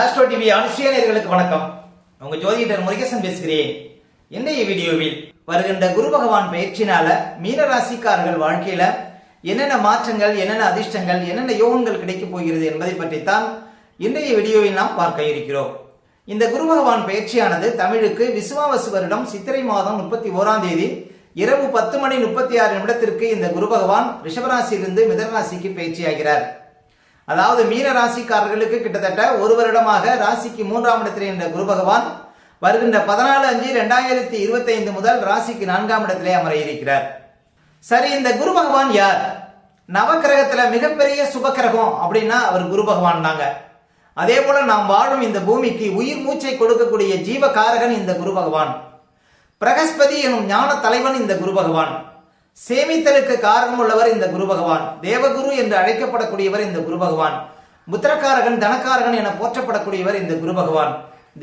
Astro TV அனுஷியனர்களுக்கு வணக்கம். உங்க ஜோதிடர் முருகேசன் பேசுகிறேன். இன்றைய வீடியோவில் வருகின்ற குரு பகவான் பயிற்சினால மீன ராசிக்காரர்கள் வாழ்க்கையில என்னென்ன மாற்றங்கள் என்னென்ன அதிர்ஷ்டங்கள் என்னென்ன யோகங்கள் கிடைக்கப் போகிறது என்பதை பற்றித்தான் இன்றைய வீடியோவில் நாம் பார்க்க இருக்கிறோம். இந்த குரு பகவான் பயிற்சியானது தமிழுக்கு விசுவாவசு வருடம் சித்திரை மாதம் முப்பத்தி ஓராம் தேதி இரவு பத்து மணி முப்பத்தி ஆறு நிமிடத்திற்கு இந்த குரு பகவான் ரிஷபராசியிலிருந்து மிதனராசிக்கு பயிற்சியாகிறார். அதாவது மீன ராசிக்காரர்களுக்கு கிட்டத்தட்ட ஒரு வருடமாக ராசிக்கு மூன்றாம் இடத்தில் இருந்த குரு பகவான் வருகின்ற பதினாலு அஞ்சு ரெண்டாயிரத்தி இருபத்தி ஐந்து முதல் ராசிக்கு நான்காம் இடத்திலே அமர இருக்கிறார் சரி இந்த குரு பகவான் யார்? நவக்கிரகத்துல மிகப்பெரிய சுபக்கிரகம் அப்படின்னா அவர் குரு பகவான் தாங்க. அதே போல நாம் வாழும் இந்த பூமிக்கு உயிர் மூச்சை கொடுக்கக்கூடிய ஜீவகாரகன் இந்த குரு பகவான். பிரகஸ்பதி எனும் ஞான தலைவன் இந்த குரு பகவான். சேமித்தலுக்கு காரணம் உள்ளவர் இந்த குரு பகவான். தேவகுரு என்று அழைக்கப்படக்கூடியவர் இந்த குரு பகவான். புத்திரக்காரகன் தனக்காரகன் என போற்றப்படக்கூடியவர் இந்த குரு பகவான்.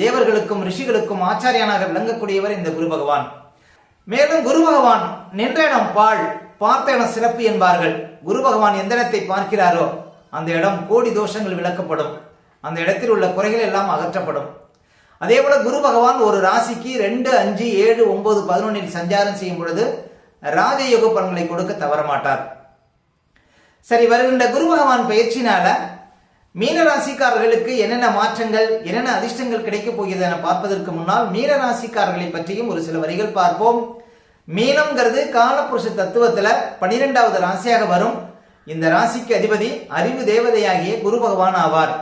தேவர்களுக்கும் ரிஷிகளுக்கும் ஆச்சாரியனாக விளங்கக்கூடியவர் இந்த குரு பகவான். மேலும் குரு பகவான் நின்ற இடம் பாழ் பார்த்த இடம் சிறப்பு என்பார்கள். குரு பகவான் எந்த இடத்தை பார்க்கிறாரோ அந்த இடம் கோடி தோஷங்கள் விளக்கப்படும். அந்த இடத்தில் உள்ள குறைகள் எல்லாம் அகற்றப்படும். அதே போல குரு பகவான் ஒரு ராசிக்கு ரெண்டு அஞ்சு ஏழு ஒன்பது பதினொன்னில் சஞ்சாரம் செய்யும் பொழுது ராஜயோக பலன்களை கொடுக்க தவற மாட்டார் சரி வருகின்ற குரு பகவான் பயிற்சினால மீனராசிக்காரர்களுக்கு என்னென்ன மாற்றங்கள் என்னென்ன அதிர்ஷ்டங்கள் கிடைக்கப் போகிறது என பார்ப்பதற்கு முன்னால் மீனராசிக்காரர்களை பற்றியும் ஒரு சில வரிகள் பார்ப்போம். மீனம்ங்கிறது காலப்புருஷ தத்துவத்தில் பனிரெண்டாவது ராசியாக வரும். இந்த ராசிக்கு அதிபதி அறிவு தேவதையாகிய குரு பகவான் ஆவார்.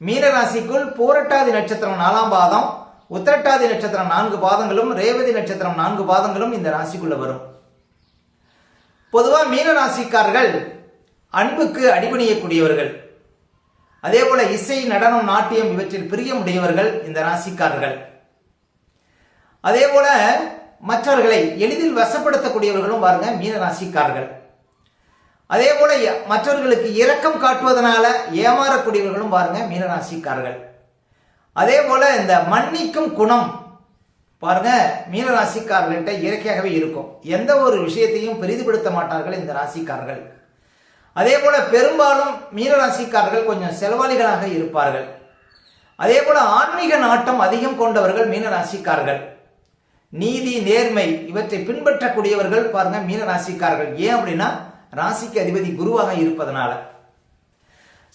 மீனராசிக்குள் பூரட்டாதி நட்சத்திரம் நாலாம் பாதம் உத்திரட்டாதி நட்சத்திரம் நான்கு பாதங்களும் ரேவதி நட்சத்திரம் நான்கு பாதங்களும் இந்த ராசிக்குள்ள வரும். பொதுவாக மீன ராசிக்காரர்கள் அன்புக்கு அடிபணியக்கூடியவர்கள். அதே போல இசை நடனம் நாட்டியம் இவற்றில் பிரியமுடையவர்கள் இந்த ராசிக்காரர்கள். அதே போல மற்றவர்களை எளிதில் வசப்படுத்தக்கூடியவர்களும் பாருங்க மீன ராசிக்காரர்கள் அதே போல மற்றவர்களுக்கு இரக்கம் காட்டுவதனால ஏமாறக்கூடியவர்களும் பாருங்க மீன ராசிக்காரர்கள் அதே போல இந்த மன்னிக்கும் குணம் பாருங்க மீன ராசிக்காரர்கள்ட்ட இயற்கையாகவே இருக்கும். எந்த ஒரு விஷயத்தையும் பெரிதுபடுத்த மாட்டார்கள் இந்த ராசிக்காரர்கள். அதே போல பெரும்பாலும் மீன ராசிக்காரர்கள் கொஞ்சம் செலவாளிகளாக இருப்பார்கள். அதே போல ஆன்மீக நாட்டம் அதிகம் கொண்டவர்கள் மீன ராசிக்காரர்கள் நீதி நேர்மை இவற்றை பின்பற்றக்கூடியவர்கள் பாருங்க மீன ராசிக்காரர்கள் ஏன் அப்படின்னா ராசிக்கு அதிபதி குருவாக இருப்பதனால.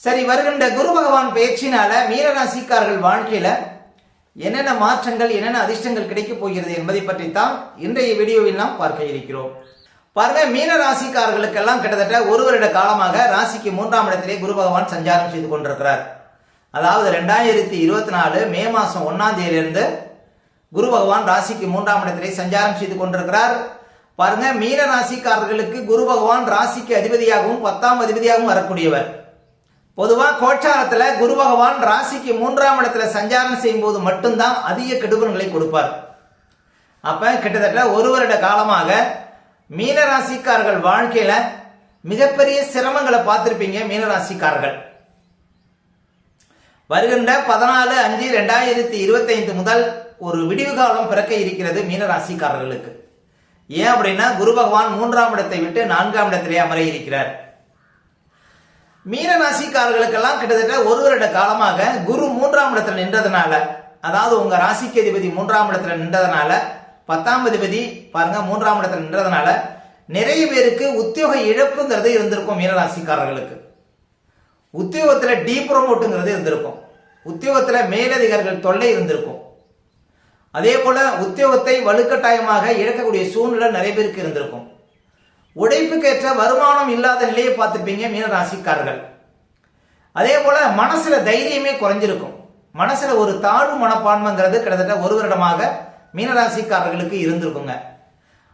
சரி வருகின்ற குரு பகவான் பயிற்சினால மீன ராசிக்காரர்கள் வாழ்க்கையில என்னென்ன மாற்றங்கள் என்னென்ன அதிர்ஷ்டங்கள் கிடைக்கப் போகிறது என்பதை தான் இன்றைய வீடியோவில் நாம் பார்க்க இருக்கிறோம். பாருங்க மீன ராசிக்காரர்களுக்கெல்லாம் கிட்டத்தட்ட ஒரு வருட காலமாக ராசிக்கு மூன்றாம் இடத்திலே குரு பகவான் சஞ்சாரம் செய்து கொண்டிருக்கிறார். அதாவது ரெண்டாயிரத்தி இருபத்தி நாலு மே மாதம் ஒன்றாம் தேதியிலிருந்து குரு பகவான் ராசிக்கு மூன்றாம் இடத்திலே சஞ்சாரம் செய்து கொண்டிருக்கிறார். பாருங்க மீன ராசிக்காரர்களுக்கு குரு பகவான் ராசிக்கு அதிபதியாகவும் பத்தாம் அதிபதியாகவும் வரக்கூடியவர். பொதுவா கோச்சாரத்தில் குரு பகவான் ராசிக்கு மூன்றாம் இடத்துல சஞ்சாரம் செய்யும் போது மட்டும்தான் அதிக கெடுபன்களை கொடுப்பார். அப்ப கிட்டத்தட்ட ஒரு வருட காலமாக மீன ராசிக்காரர்கள் வாழ்க்கையில மிகப்பெரிய சிரமங்களை பார்த்திருப்பீங்க மீன ராசிக்காரர்கள். வருகின்ற பதினாலு அஞ்சு ரெண்டாயிரத்தி இருபத்தைந்து முதல் ஒரு விடிவு காலம் பிறக்க இருக்கிறது மீன ராசிக்காரர்களுக்கு. ஏன் அப்படின்னா குரு பகவான் மூன்றாம் இடத்தை விட்டு நான்காம் இடத்திலே அமர இருக்கிறார். மீன ராசிக்காரர்களுக்கெல்லாம் கிட்டத்தட்ட ஒரு வருட காலமாக குரு மூன்றாம் இடத்துல நின்றதுனால அதாவது உங்க ராசிக்கு அதிபதி மூன்றாம் இடத்துல நின்றதுனால பத்தாம் அதிபதி பாருங்க மூன்றாம் இடத்துல நின்றதுனால நிறைய பேருக்கு உத்தியோக இழப்புங்கிறது இருந்திருக்கும் மீனராசிக்காரர்களுக்கு. உத்தியோகத்தில் உத்தியோகத்துல டீ ப்ரொமோட்டுங்கிறது இருந்திருக்கும். உத்தியோகத்துல மேலதிகாரிகள் தொல்லை இருந்திருக்கும். அதே போல உத்தியோகத்தை வலுக்கட்டாயமாக இழக்கக்கூடிய சூழ்நிலை நிறைய பேருக்கு இருந்திருக்கும். உழைப்புக்கேற்ற வருமானம் இல்லாத நிலையை பார்த்திருப்பீங்க மீனராசிக்காரர்கள். அதே போல மனசுல தைரியமே குறைஞ்சிருக்கும். மனசுல ஒரு தாழ்வு மனப்பான்மைங்கிறது கிட்டத்தட்ட ஒரு வருடமாக மீனராசிக்காரர்களுக்கு இருந்திருக்குங்க.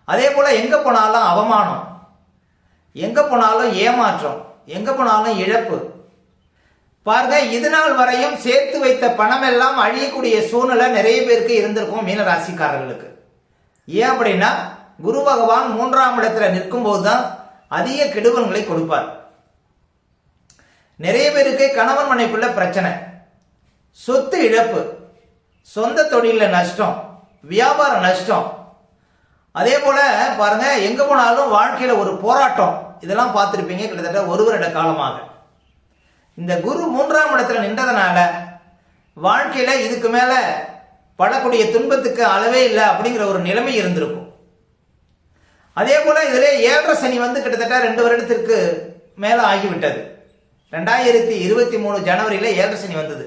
அதே போல எங்க போனாலும் அவமானம். எங்க போனாலும் ஏமாற்றம். எங்க போனாலும் இழப்பு. பாருங்க இது நாள் வரையும் சேர்த்து வைத்த பணம் எல்லாம் அழியக்கூடிய சூழ்நிலை நிறைய பேருக்கு இருந்திருக்கும் மீனராசிக்காரர்களுக்கு. ஏன் அப்படின்னா குரு பகவான் மூன்றாம் இடத்துல நிற்கும் போதுதான் அதிக கெடுவன்களை கொடுப்பார். நிறைய பேருக்கு கணவன் மனைக்குள்ள பிரச்சனை. சொத்து இழப்பு சொந்த தொழில நஷ்டம் வியாபார நஷ்டம். அதே போல பாருங்க எங்க போனாலும் வாழ்க்கையில ஒரு போராட்டம். இதெல்லாம் பார்த்துருப்பீங்க கிட்டத்தட்ட ஒரு வருட காலமாக. இந்த குரு மூன்றாம் இடத்துல நின்றதுனால வாழ்க்கையில இதுக்கு மேல படக்கூடிய துன்பத்துக்கு அளவே இல்லை அப்படிங்கிற ஒரு நிலைமை இருந்திருக்கும். அதே போல இதுல ஏழரை சனி வந்து கிட்டத்தட்ட ரெண்டு வருடத்திற்கு மேல ஆகிவிட்டது. ரெண்டாயிரத்தி இருபத்தி மூணு ஜனவரியில ஏழரை சனி வந்தது.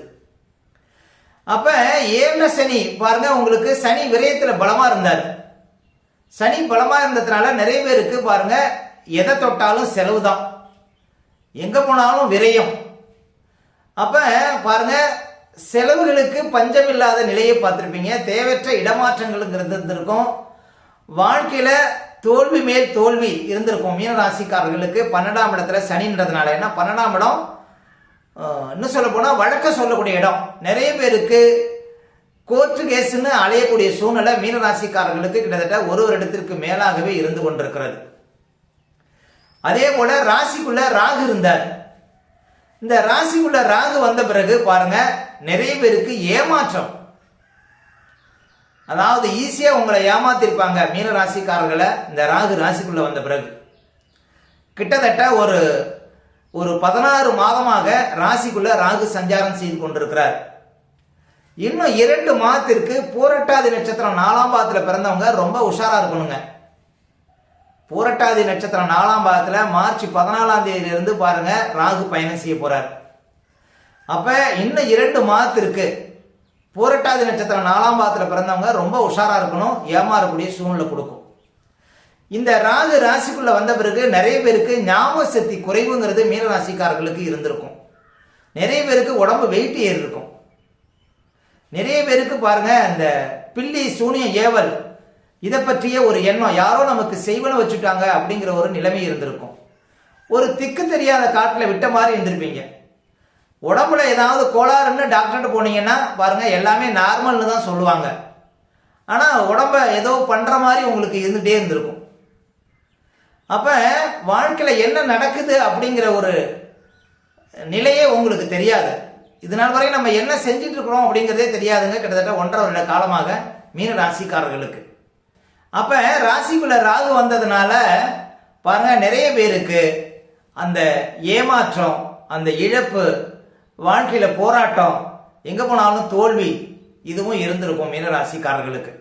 அப்ப ஏழரை சனி பாருங்க உங்களுக்கு சனி விரயத்துல பலமா இருந்தார். சனி பலமா இருந்ததுனால நிறைய பேருக்கு பாருங்க எதை தொட்டாலும் செலவு தான் எங்க போனாலும் விரயம். அப்ப பாருங்க செலவுகளுக்கு பஞ்சம் இல்லாத நிலையை பார்த்துருப்பீங்க. தேவையற்ற இடமாற்றங்களுங்கிறது இருந்திருக்கும் வாழ்க்கையில தோல்வி மேல் தோல்வி இருந்திருக்கும் மீனராசிக்காரர்களுக்கு பன்னெண்டாம் இடத்துல சனின்றதுனால ஏன்னா பன்னெண்டாம் இடம் இன்னும் சொல்ல போனா வழக்க சொல்லக்கூடிய இடம். நிறைய பேருக்கு கோர்ட்டு கேஸ்ன்னு அலையக்கூடிய சூழ்நிலை மீனராசிக்காரர்களுக்கு கிட்டத்தட்ட ஒரு வருடத்திற்கு மேலாகவே இருந்து கொண்டிருக்கிறது. அதே போல ராசிக்குள்ள ராகு இருந்தார். இந்த ராசிக்குள்ள ராகு வந்த பிறகு பாருங்க நிறைய பேருக்கு ஏமாற்றம். அதாவது ஈஸியாக உங்களை ஏமாத்திருப்பாங்க மீன ராசிக்காரர்களை. இந்த ராகு ராசிக்குள்ளே வந்த பிறகு. கிட்டத்தட்ட ஒரு ஒரு பதினாறு மாதமாக ராசிக்குள்ள ராகு சஞ்சாரம் செய்து கொண்டிருக்கிறார். இன்னும் இரண்டு மாதத்திற்கு பூரட்டாதி நட்சத்திரம் நாலாம் பாதத்தில் பிறந்தவங்க ரொம்ப உஷாராக இருக்கணுங்க. பூரட்டாதி நட்சத்திரம் நாலாம் பாதத்தில் மார்ச் பதினாலாம் தேதியிலிருந்து பாருங்க ராகு பயணம் செய்ய போறார். அப்ப இன்னும் இரண்டு மாதத்திற்கு பூரட்டாதி நட்சத்திரம் நாலாம் பாதத்தில் பிறந்தவங்க ரொம்ப உஷாராக இருக்கணும் ஏமாறக்கூடிய சூழ்நிலை கொடுக்கும். இந்த ராகு ராசிக்குள்ளே வந்த பிறகு நிறைய பேருக்கு ஞாபக சக்தி குறைவுங்கிறது மீன ராசிக்காரர்களுக்கு இருந்திருக்கும். நிறைய பேருக்கு உடம்பு வெயிட் ஏறி இருக்கும். நிறைய பேருக்கு பாருங்க இந்த பில்லி சூனிய ஏவல் இதை பற்றிய ஒரு எண்ணம் யாரோ நமக்கு செய்வன வச்சுட்டாங்க அப்படிங்கிற ஒரு நிலைமை இருந்திருக்கும். ஒரு திக்கு தெரியாத காட்டில் விட்ட மாதிரி இருந்திருப்பீங்க. உடம்புல ஏதாவது கோளாறுன்னு டாக்டர்கிட்ட போனீங்கன்னா பாருங்கள் எல்லாமே நார்மல்னு தான் சொல்லுவாங்க. ஆனால் உடம்ப ஏதோ பண்ணுற மாதிரி உங்களுக்கு இருந்துகிட்டே இருந்திருக்கும். அப்போ வாழ்க்கையில் என்ன நடக்குது அப்படிங்கிற ஒரு நிலையே உங்களுக்கு தெரியாது. இது நாள் வரை நம்ம என்ன செஞ்சுட்டு இருக்கிறோம் அப்படிங்கிறதே தெரியாதுங்க கிட்டத்தட்ட ஒன்றரை வருட காலமாக மீன ராசிக்காரர்களுக்கு. அப்போ ராசிக்குள்ள ராகு வந்ததுனால பாருங்கள் நிறைய பேருக்கு அந்த ஏமாற்றம் அந்த இழப்பு வாழ்க்கையில் போராட்டம் எங்கே போனாலும் தோல்வி இதுவும் இருந்திருக்கும் மீனராசிக்காரர்களுக்கு.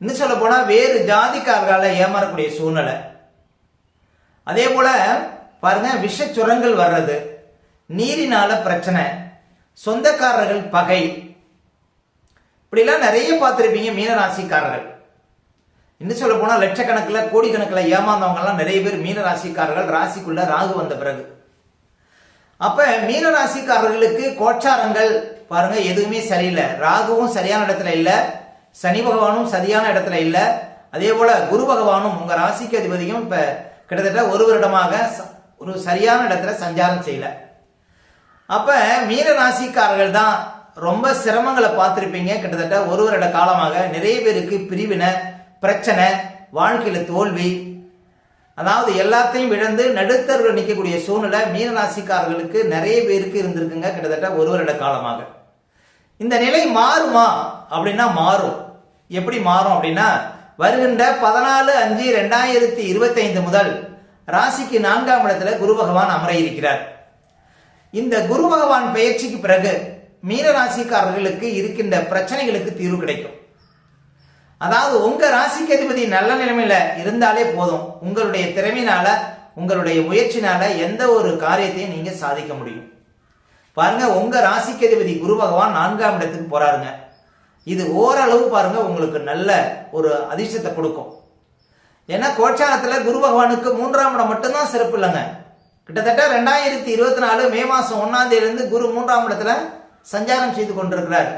இன்னும் சொல்ல போனால் வேறு ஜாதிக்காரர்களால் ஏமாறக்கூடிய சூழ்நிலை. அதே போல் பாருங்க விஷ சுரங்கள் வர்றது நீரினால பிரச்சனை சொந்தக்காரர்கள் பகை. இப்படிலாம் நிறைய பார்த்துருப்பீங்க மீனராசிக்காரர்கள். இன்னும் சொல்ல போனால் லட்சக்கணக்கில் கோடிக்கணக்கில் ஏமாந்தவங்கெல்லாம் நிறைய பேர் மீனராசிக்காரர்கள் ராசிக்குள்ள ராகு வந்த பிறகு. அப்ப மீனராசிக்காரர்களுக்கு கோச்சாரங்கள் பாருங்க எதுவுமே சரியில்லை. ராகுவும் சரியான இடத்துல இல்ல. சனி பகவானும் சரியான இடத்துல இல்ல. அதே போல குரு பகவானும் உங்க ராசிக்கு அதிபதியும் இப்ப கிட்டத்தட்ட ஒரு வருடமாக ச- ஒரு சரியான இடத்துல சஞ்சாரம் செய்யல. அப்ப மீன ராசிக்காரர்கள் தான் ரொம்ப சிரமங்களை பார்த்துருப்பீங்க. கிட்டத்தட்ட ஒரு வருட காலமாக நிறைய பேருக்கு பிரிவினை பிரச்சனை வாழ்க்கையில தோல்வி அதாவது எல்லாத்தையும் இழந்து நடுத்தர்கள் நிற்கக்கூடிய சூழ்நிலை மீனராசிக்காரர்களுக்கு நிறைய பேருக்கு இருந்திருக்குங்க கிட்டத்தட்ட ஒரு வருட காலமாக. இந்த நிலை மாறுமா? அப்படின்னா மாறும். எப்படி மாறும் அப்படின்னா வருகின்ற பதினாலு அஞ்சு ரெண்டாயிரத்தி இருபத்தைந்து முதல் ராசிக்கு நான்காம் இடத்துல குரு பகவான் அமர இருக்கிறார். இந்த குரு பகவான் பயிற்சிக்கு பிறகு மீன ராசிக்காரர்களுக்கு இருக்கின்ற பிரச்சனைகளுக்கு தீர்வு கிடைக்கும். அதாவது உங்க ராசிக்கு அதிபதி நல்ல நிலைமையில இருந்தாலே போதும். உங்களுடைய திறமையினால உங்களுடைய முயற்சினால எந்த ஒரு காரியத்தையும் நீங்க சாதிக்க முடியும். பாருங்க உங்க ராசிக்கு அதிபதி குரு பகவான் நான்காம் இடத்துக்கு போறாருங்க. இது ஓரளவு பாருங்க உங்களுக்கு நல்ல ஒரு அதிர்ஷ்டத்தை கொடுக்கும். ஏன்னா கோச்சாரத்துல குரு பகவானுக்கு மூன்றாம் இடம் மட்டும்தான் சிறப்பு இல்லைங்க. கிட்டத்தட்ட ரெண்டாயிரத்தி இருபத்தி நாலு மே மாசம் ஒன்னாம் தேதியிலிருந்து குரு மூன்றாம் இடத்துல சஞ்சாரம் செய்து கொண்டிருக்கிறார்.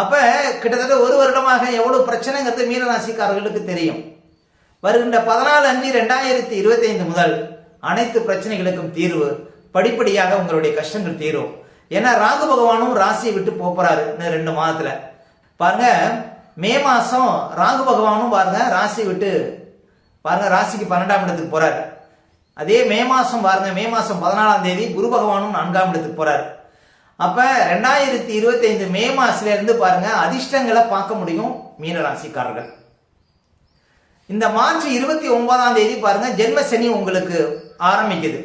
அப்ப கிட்டத்தட்ட ஒரு வருடமாக எவ்வளவு பிரச்சனைங்கிறது மீனராசிக்காரர்களுக்கு தெரியும். வருகின்ற பதினாலு அஞ்சு ரெண்டாயிரத்தி இருபத்தி ஐந்து முதல் அனைத்து பிரச்சனைகளுக்கும் தீர்வு படிப்படியாக உங்களுடைய கஷ்டங்கள் தீரும். ஏன்னா ராகு பகவானும் ராசியை விட்டு போப் போறாரு இன்னும் ரெண்டு மாதத்துல. பாருங்க மே மாசம் ராகு பகவானும் பாருங்க ராசி விட்டு பாருங்க ராசிக்கு பன்னெண்டாம் இடத்துக்கு போறாரு. அதே மே மாசம் பாருங்க மே மாசம் பதினாலாம் தேதி குரு பகவானும் நான்காம் இடத்துக்கு போறாரு. அப்ப ரெண்டாயிரத்தி இருபத்தி ஐந்து மே மாசத்துல இருந்து பாருங்க அதிர்ஷ்டங்களை பார்க்க முடியும் மீன ராசிக்காரர்கள் இந்த மார்ச் இருபத்தி ஒன்பதாம் தேதி பாருங்க ஜென்மசனி உங்களுக்கு ஆரம்பிக்குது.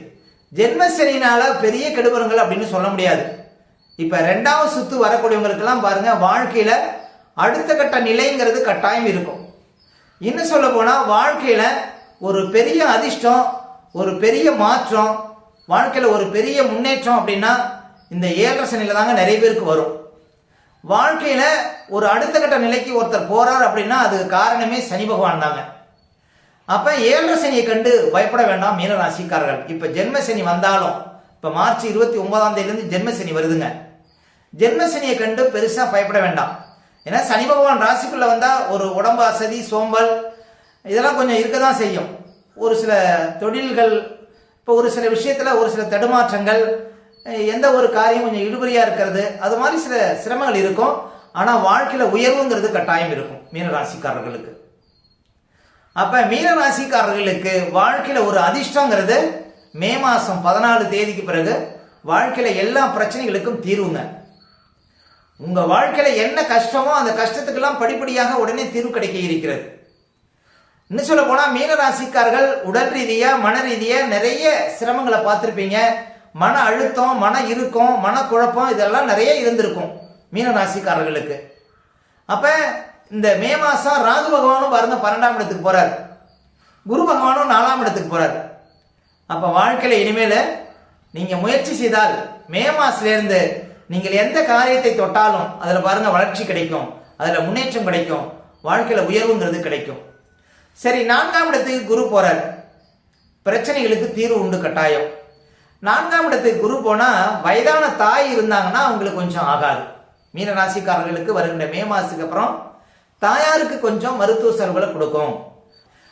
ஜென்மசனினால பெரிய கெடுபரங்கள் அப்படின்னு சொல்ல முடியாது. இப்ப ரெண்டாவது சுத்து வரக்கூடியவங்களுக்கெல்லாம் பாருங்க வாழ்க்கையில அடுத்த கட்ட நிலைங்கிறது கட்டாயம் இருக்கும். இன்னும் சொல்ல போனா வாழ்க்கையில ஒரு பெரிய அதிர்ஷ்டம் ஒரு பெரிய மாற்றம் வாழ்க்கையில ஒரு பெரிய முன்னேற்றம் அப்படின்னா இந்த ஏழரை சனியில தாங்க நிறைய பேருக்கு வரும். வாழ்க்கையில் ஒரு அடுத்த கட்ட நிலைக்கு ஒருத்தர் போறார் அப்படின்னா அதுக்கு காரணமே சனி பகவான் தாங்க. அப்போ ஏழரை சனியை கண்டு பயப்பட வேண்டாம் மீனராசிக்காரர்கள் இப்போ ஜென்ம சனி வந்தாலும் இப்போ மார்ச் இருபத்தி ஒன்பதாம் தேதியிலேருந்து ஜென்ம சனி வருதுங்க. ஜென்ம சனியை கண்டு பெருசாக பயப்பட வேண்டாம். ஏன்னா சனி பகவான் ராசிக்குள்ளே வந்தால் ஒரு உடம்பு அசதி சோம்பல் இதெல்லாம் கொஞ்சம் இருக்க தான் செய்யும். ஒரு சில தொழில்கள் இப்போ ஒரு சில விஷயத்தில் ஒரு சில தடுமாற்றங்கள் எந்த ஒரு காரியம் கொஞ்சம் இழுபறியா இருக்கிறது அது மாதிரி சில சிரமங்கள் இருக்கும். ஆனா வாழ்க்கையில உயர்வுங்கிறது கட்டாயம் இருக்கும் மீன ராசிக்காரர்களுக்கு அப்ப மீன ராசிக்காரர்களுக்கு வாழ்க்கையில ஒரு அதிர்ஷ்டங்கிறது மே மாசம் பதினாலு தேதிக்கு பிறகு வாழ்க்கையில எல்லா பிரச்சனைகளுக்கும் தீர்வுங்க. உங்க வாழ்க்கையில என்ன கஷ்டமோ அந்த கஷ்டத்துக்கெல்லாம் படிப்படியாக உடனே தீர்வு கிடைக்க இருக்கிறது. இன்னும் சொல்ல போனா மீன ராசிக்காரர்கள் உடல் ரீதியா மன ரீதியா நிறைய சிரமங்களை பார்த்துருப்பீங்க. மன அழுத்தம் மன இறுக்கம் மன குழப்பம் இதெல்லாம் நிறைய இருந்திருக்கும் மீன ராசிக்காரர்களுக்கு அப்ப இந்த மே மாசம் ராகு பகவானும் பாருங்க பன்னெண்டாம் இடத்துக்கு போறாரு. குரு பகவானும் நாலாம் இடத்துக்கு போறாரு. அப்ப வாழ்க்கையில இனிமேல் நீங்க முயற்சி செய்தால் மே மாசத்துலேருந்து நீங்கள் எந்த காரியத்தை தொட்டாலும் அதில் பாருங்க வளர்ச்சி கிடைக்கும். அதில் முன்னேற்றம் கிடைக்கும். வாழ்க்கையில் உயர்வுங்கிறது கிடைக்கும். சரி நான்காம் இடத்துக்கு குரு போறார். பிரச்சனைகளுக்கு தீர்வு உண்டு கட்டாயம். நான்காம் இடத்துக்கு குரு போனா வயதான தாய் இருந்தாங்கன்னா அவங்களுக்கு கொஞ்சம் ஆகாது. மீன ராசிக்காரர்களுக்கு வருகின்ற மே மாசத்துக்கு அப்புறம் தாயாருக்கு கொஞ்சம் மருத்துவ செலவுகளை கொடுக்கும்.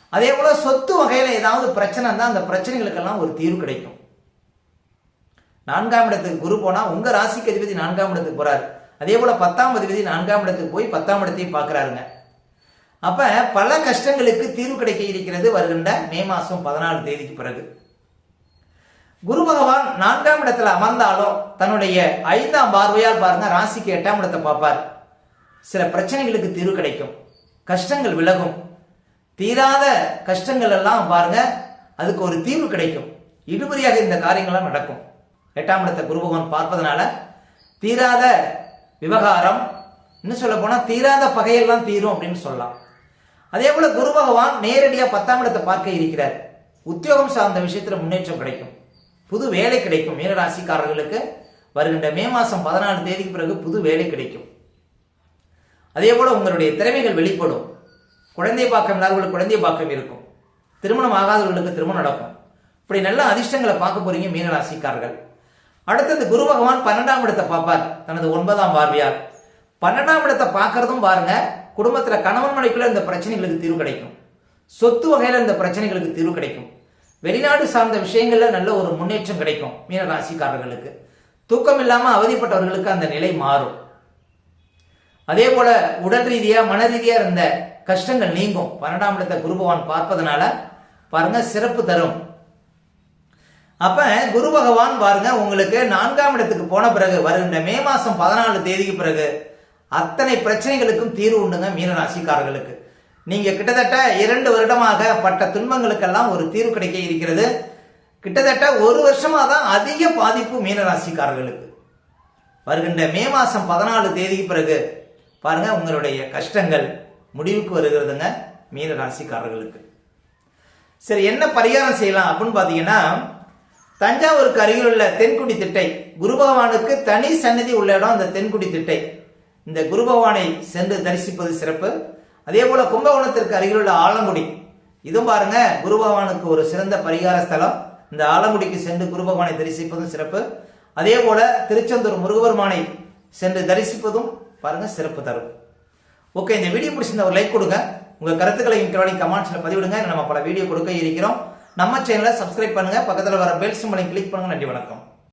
அதே போல சொத்து வகையில ஏதாவது பிரச்சனை இருந்தால் அந்த பிரச்சனைகளுக்கெல்லாம் ஒரு தீர்வு கிடைக்கும். நான்காம் இடத்துக்கு குரு போனா உங்க ராசிக்கு அதிபதி நான்காம் இடத்துக்கு போறாரு. அதே போல பத்தாம் அதிபதி நான்காம் இடத்துக்கு போய் பத்தாம் இடத்தையும் பார்க்கறாருங்க அப்ப பல கஷ்டங்களுக்கு தீர்வு கிடைக்க இருக்கிறது வருகின்ற மே மாசம் பதினாலு தேதிக்கு பிறகு. குரு பகவான் நான்காம் இடத்துல அமர்ந்தாலும் தன்னுடைய ஐந்தாம் பார்வையால் பாருங்க ராசிக்கு எட்டாம் இடத்தை பார்ப்பார். சில பிரச்சனைகளுக்கு தீர்வு கிடைக்கும். கஷ்டங்கள் விலகும். தீராத கஷ்டங்கள் எல்லாம் பாருங்க அதுக்கு ஒரு தீர்வு கிடைக்கும். இடுபடியாக இந்த காரியங்கள்லாம் நடக்கும். எட்டாம் இடத்தை குரு பகவான் பார்ப்பதனால தீராத விவகாரம் இன்னும் சொல்ல போனால் தீராத பகையெல்லாம் தீரும் அப்படின்னு சொல்லலாம். அதே போல குரு பகவான் நேரடியாக பத்தாம் இடத்தை பார்க்க இருக்கிறார். உத்தியோகம் சார்ந்த விஷயத்தில் முன்னேற்றம் கிடைக்கும். புது வேலை கிடைக்கும். மீனராசிக்காரர்களுக்கு வருகின்ற மே மாதம் பதினாலு தேதிக்கு பிறகு புது வேலை கிடைக்கும். அதே போல் உங்களுடைய திறமைகள் வெளிப்படும். குழந்தை பாக்கம் இல்லாதவர்களுக்கு குழந்தை பாக்கம் இருக்கும். திருமணம் ஆகாதவர்களுக்கு திருமணம் நடக்கும். இப்படி நல்ல அதிர்ஷ்டங்களை பார்க்க போறீங்க மீனராசிக்காரர்கள் அடுத்தது குரு பகவான் பன்னெண்டாம் இடத்தை பார்ப்பார். தனது ஒன்பதாம் பார்வையார் பன்னெண்டாம் இடத்தை பார்க்கறதும் பாருங்க குடும்பத்தில் கணவன் மனைக்குள்ள இந்த பிரச்சனைகளுக்கு தீர்வு கிடைக்கும். சொத்து வகையில் இந்த பிரச்சனைகளுக்கு தீர்வு கிடைக்கும். வெளிநாடு சார்ந்த விஷயங்கள்ல நல்ல ஒரு முன்னேற்றம் கிடைக்கும் மீன ராசிக்காரர்களுக்கு. தூக்கம் இல்லாம அவதிப்பட்டவர்களுக்கு அந்த நிலை மாறும். அதே போல உடல் ரீதியா மன ரீதியா இருந்த கஷ்டங்கள் நீங்கும். பன்னெண்டாம் இடத்தை குரு பகவான் பார்ப்பதனால பாருங்க சிறப்பு தரும். அப்ப குரு பகவான் பாருங்க உங்களுக்கு நான்காம் இடத்துக்கு போன பிறகு வருகின்ற மே மாசம் பதினாலு தேதிக்கு பிறகு அத்தனை பிரச்சனைகளுக்கும் தீர்வு உண்டுங்க மீனராசிக்காரர்களுக்கு நீங்கள் நீங்க கிட்டத்தட்ட இரண்டு வருடமாக பட்ட துன்பங்களுக்கெல்லாம் ஒரு தீர்வு கிடைக்க இருக்கிறது. கிட்டத்தட்ட ஒரு வருஷமாக தான் அதிக பாதிப்பு மீனராசிக்காரர்களுக்கு. வருகின்ற மே மாதம் பதினாலு தேதிக்கு பிறகு பாருங்க உங்களுடைய கஷ்டங்கள் முடிவுக்கு வருகிறதுங்க மீனராசிக்காரர்களுக்கு. சரி என்ன பரிகாரம் செய்யலாம் அப்படின்னு பார்த்தீங்கன்னா தஞ்சாவூருக்கு அருகில் உள்ள தென்குடி திட்டை குரு பகவானுக்கு தனி சன்னதி உள்ள இடம் அந்த தென்குடி திட்டை. இந்த குரு பகவானை சென்று தரிசிப்பது சிறப்பு. அதே போல கும்பகோணத்திற்கு அருகில் உள்ள ஆலங்குடி. இதுவும் பாருங்க குரு பகவானுக்கு ஒரு சிறந்த பரிகார ஸ்தலம். இந்த ஆலங்குடிக்கு சென்று குரு பகவானை தரிசிப்பதும் சிறப்பு. அதே போல திருச்செந்தூர் முருகபெருமானை சென்று தரிசிப்பதும் பாருங்க சிறப்பு தரும். ஓகே இந்த வீடியோ பிடிச்சிருந்த ஒரு லைக் கொடுங்க. உங்க கருத்துக்களை இன்றைய கமெண்ட்ஸ்ல பதிவிடுங்க. நம்ம பல வீடியோ கொடுக்க இருக்கிறோம். நம்ம சேனலை சப்ஸ்கிரைப் பண்ணுங்க. பக்கத்துல வர பெல் சிம்பளையும் கிளிக் பண்ணுங்க. நன்றி வணக்கம்.